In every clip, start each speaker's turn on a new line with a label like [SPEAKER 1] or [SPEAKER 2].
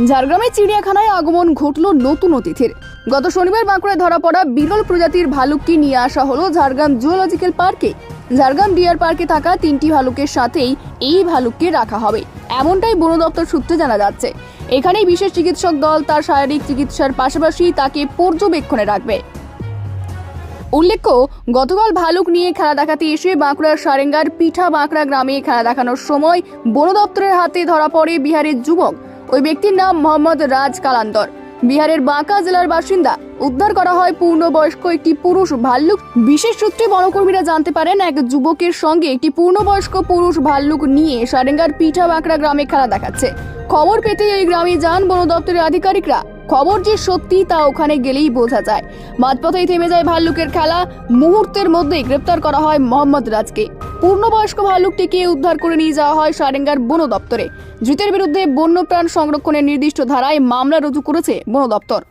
[SPEAKER 1] ঝাড়গ্রামের চিড়িয়াখানায় আগমন ঘটল নতুন অতিথির। গত শনিবার বাঁকুড়ায় ধরা পড়া বিরল প্রজাতির ভালুককে নিয়ে আসা হলো ঝাড়গ্রাম জুওলজিক্যাল পার্কে। ঝাড়গ্রাম ডিয়ার পার্কে থাকা তিনটি ভালুকের সাথেই এই ভালুককে রাখা হবে, এমনটাই বন দপ্তর সূত্রে জানা যাচ্ছে। এখানেই বিশেষ চিকিৎসক দল তার শারীরিক চিকিৎসার পাশাপাশি তাকে পর্যবেক্ষণে রাখবে। উল্লেখ্য, গতকাল ভালুক নিয়ে খেলা দেখাতে এসে বাঁকুড়ার সারেঙ্গার পিঠা বাঁকড়া গ্রামে খেলা দেখানোর সময় বন দপ্তরের হাতে ধরা পড়ে বিহারের যুবক। ওই ব্যক্তির নাম মোহাম্মদ রাজ কালান্তর। বিহারের বাঁকা জেলার বাসিন্দা। উদ্ধার করা হয় পূর্ণবয়স্ক একটি পুরুষ ভাল্লুক। বিশেষ সূত্রে বনকর্মীরা জানতে পারেন, এক যুবকের সঙ্গে একটি পূর্ণবয়স্ক পুরুষ ভাল্লুক নিয়ে সারেঙ্গার পিঠা বাঁকড়া গ্রামে খেলা দেখাচ্ছে। খবর পেতে এই গ্রামে যান বন দপ্তরের আধিকারিকরা। খবর যে সত্যি তা ওখানে গেলেই বোঝা যায়। মাঝপথেই থেমে যায় ভাল্লুকের খেলা। মুহূর্তের মধ্যেই গ্রেপ্তার করা হয় মোহাম্মদ রাজকে। পূর্ণবয়স্ক ভাল্লুকটিকে উদ্ধার করে নিয়ে যাওয়া হয় সারেঙ্গার বন দপ্তরে। ধৃতের বিরুদ্ধে বন্যপ্রাণ সংরক্ষণের নির্দিষ্ট ধারায় মামলা রুজু করেছে বন দপ্তর।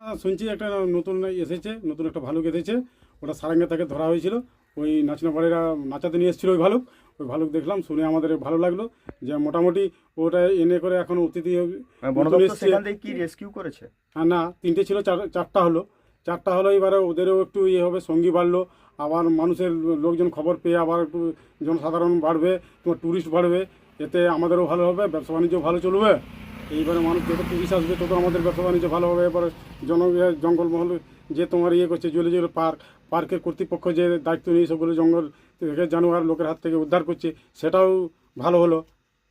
[SPEAKER 2] হ্যাঁ, শুনছি একটা নতুন এসেছে নতুন একটা ভালুক এসেছে। ওটা সারাঙ্গা তাকে ধরা হয়েছিল। ওই নাচনাপাড়িরা নাচাতে নিয়ে এসেছিল ওই ভালুক। ওই ভালুক দেখলাম শুনে আমাদের ভালো লাগল যে মোটামুটি ওটা এনে করে এখন অতিথি
[SPEAKER 3] মানে বন
[SPEAKER 2] নতুন
[SPEAKER 3] দপ্তর
[SPEAKER 2] এসছে।
[SPEAKER 3] সেখান থেকে কি রেস্কিউ করেছে?
[SPEAKER 2] আর না তিনটে ছিল চার- চারটা হলো। চারটা হলো এবারে ওদেরও একটু ইয়ে হবে সঙ্গী বাড়লো। আবার মানুষের লোকজন খবর পেয়ে আবার একটু জনসাধারণ বাড়বে তোমার ট্যুরিস্ট বাড়বে। এতে আমাদেরও ভালো হবে ব্যবসা বাণিজ্য ভালো চলবে। এইবারে মানুষ যত টুরিস্ট আসবে তত আমাদের ব্যবসা বাণিজ্য ভালো হবে। এবারে জন জঙ্গলমহল যে তোমার ইয়ে করছে জুয়েলারি পার্ক পার্কের কর্তৃপক্ষ যে দায়িত্ব নিয়ে সবগুলো জঙ্গল থেকে জানোয়ার লোকের হাত থেকে উদ্ধার করছে সেটাও ভালো হলো।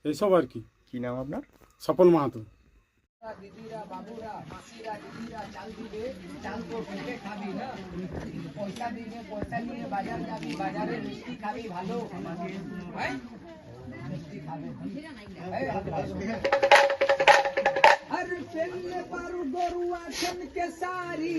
[SPEAKER 2] এইসব আর কি।
[SPEAKER 3] কি নাম আপনার?
[SPEAKER 2] সফল মাহাতো।
[SPEAKER 4] दीदी बाबूरा, मासीरा, दीदीरा चाल दीबे चाल को पेटे खाबी ना? पैसा दीबे पैसा लिए बाज़ार जाबी बाजारे मिष्टी खाबी ভালো हैं? मिष्टी खाबे हर पेन पर गोरुआ छन के सारी।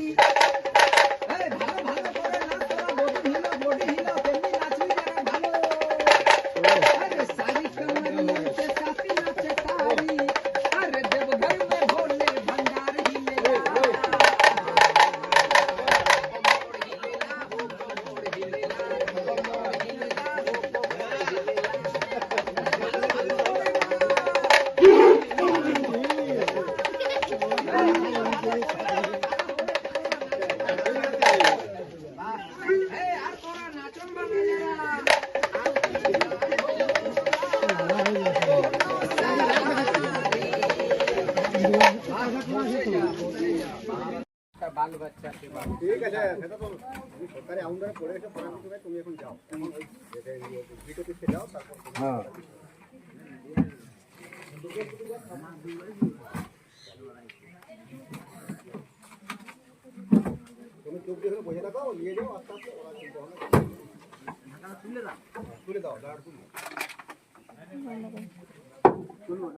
[SPEAKER 5] ঠিক আছে সেটা তো সরকারি আউন্ডারে পড়ে এসে পড়াশোনা তুমি এখন যাও এখন ওই ভিডিও পিসে যাও তারপর তুমি চোখ দিয়ে বসে থাকো নিয়ে যাও আস্তে আস্তে ওরা চিন্তা তুলে দাও তুলে দাও দাঁড় তুলে।